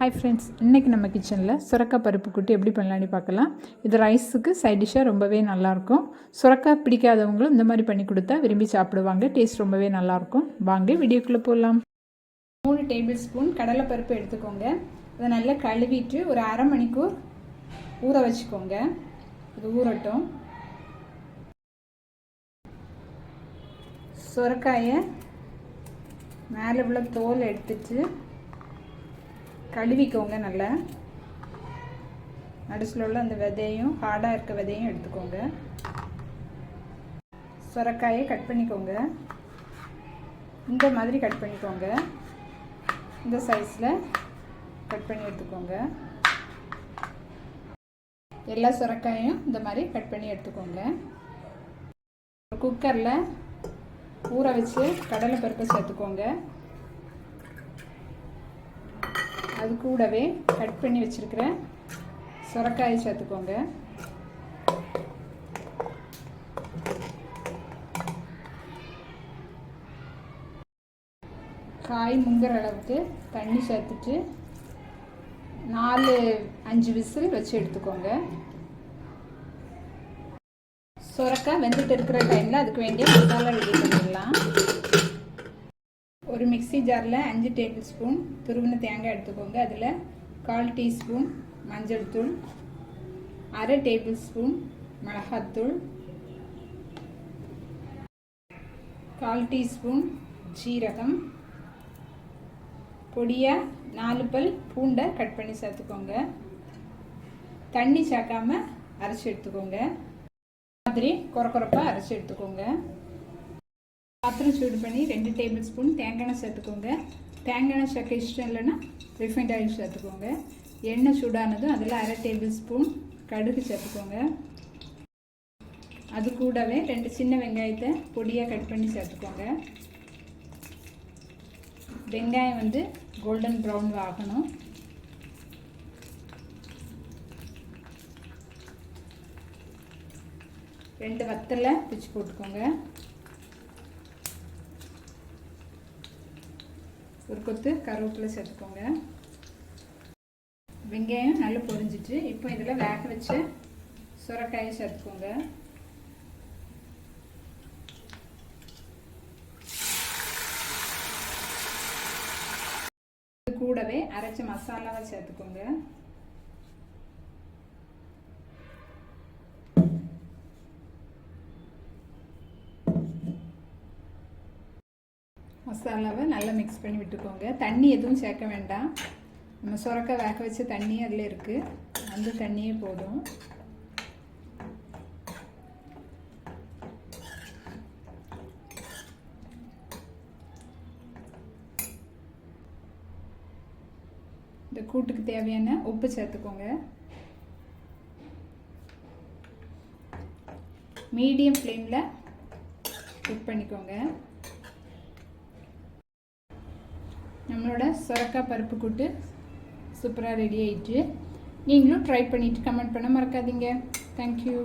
Hi friends இன்றைக்கி நம்ம கிச்சனில் சுரக்காய் பருப்பு கூட்டு எப்படி பண்ணலான்னு பார்க்கலாம். இது ரைஸுக்கு சைட் டிஷ்ஷாக ரொம்பவே நல்லாயிருக்கும். சுரக்காய் பிடிக்காதவங்களும் இந்த மாதிரி பண்ணி கொடுத்தா விரும்பி சாப்பிடுவாங்க. டேஸ்ட் ரொம்பவே நல்லாயிருக்கும். வாங்க வீடியோக்குள்ளே போகலாம். மூணு டேபிள் ஸ்பூன் கடலைப்பருப்பு எடுத்துக்கோங்க. அதை நல்லா கழுவிட்டு ஒரு அரை மணிக்கூர் ஊற வச்சுக்கோங்க. இது ஊறட்டும். சுரக்காயை மேலே உள்ள தோல் எடுத்துட்டு கழுவிக்கோங்க நல்லா. நடுசில் உள்ள அந்த விதையும் ஹார்டாக இருக்க விதையும் எடுத்துக்கோங்க. சுரக்காயை கட் பண்ணிக்கோங்க. இந்த மாதிரி கட் பண்ணிக்கோங்க. இந்த சைஸில் கட் பண்ணி எடுத்துக்கோங்க. எல்லா சுரக்காயும் இந்த மாதிரி கட் பண்ணி எடுத்துக்கோங்க. குக்கரில் ஊற வச்சு கடலை பருப்பை சேர்த்துக்கோங்க. அது கூடவே கட் பண்ணி வச்சுருக்கிற சுரக்காயை சேர்த்துக்கோங்க. காய் முங்குற அளவுக்கு தண்ணி சேர்த்துட்டு நாலு அஞ்சு விசில் வச்சு எடுத்துக்கோங்க. சுரக்காய் வெந்துட்டு இருக்கிற டைமில் அதுக்கு வேண்டிய மசாலா ரெடி பண்ணிடலாம். ஒரு மிக்சி ஜாரில் அஞ்சு டேபிள் ஸ்பூன் துருவின தேங்காய் எடுத்துக்கோங்க. அதில் கால் டீஸ்பூன் மஞ்சள் தூள் அரை டேபிள் ஸ்பூன் மிளகாத்தூள் கால் டீஸ்பூன் ஜீரகம் பொடியாக நாலு பல் பூண்டை கட் பண்ணி சேர்த்துக்கோங்க. தண்ணி சேர்க்காமல் அரைச்சி எடுத்துக்கோங்க. மாதிரி குறை குறைப்பாக அரைச்சி எடுத்துக்கோங்க. பாத்திரம் சூடு பண்ணி ரெண்டு டேபிள் ஸ்பூன் தேங்காய் சேர்த்துக்கோங்க. தேங்காய் சேர்க்க இஷ்டம் இல்லைன்னா ரிஃபைண்ட் ஆயில் சேர்த்துக்கோங்க. எண்ணெய் சூடானதும் அதில் அரை டேபிள் ஸ்பூன் கடுகு சேர்த்துக்கோங்க. அது கூடவே ரெண்டு சின்ன வெங்காயத்தை பொடியாக கட் பண்ணி சேர்த்துக்கோங்க. வெங்காயம் வந்து கோல்டன் ப்ரௌன் ஆகணும் ரெண்டு வத்தலை பிச்சு போட்டுக்கோங்க. ஒரு கொத்து கருவேப்பிலை சேர்த்துக்கோங்க. வெங்காயம் நல்லா பொரிஞ்சிட்டு இப்போ இதில் வேக வச்சு சுரக்காயை சேர்த்துக்கோங்க. கூடவே அரைச்ச மசாலாவை சேர்த்துக்கோங்க. மசாலாவை நல்லா மிக்ஸ் பண்ணி விட்டுக்கோங்க. தண்ணி எதுவும் சேர்க்க வேண்டாம். நம்ம சுரக்க வேக வச்ச தண்ணி அதில் இருக்குது அந்த தண்ணியே போதும். இந்த கூட்டுக்கு தேவையான உப்பு சேர்த்துக்கோங்க. மீடியம் ஃப்ளேமில் குக் பண்ணிக்கோங்க. நம்மளோட சுரக்காய் பருப்பு கூட்டு சூப்பராக ரெடி ஆயிடுச்சு நீங்களும் ட்ரை பண்ணிவிட்டு கமெண்ட் பண்ண மறக்காதீங்க. தேங்க்யூ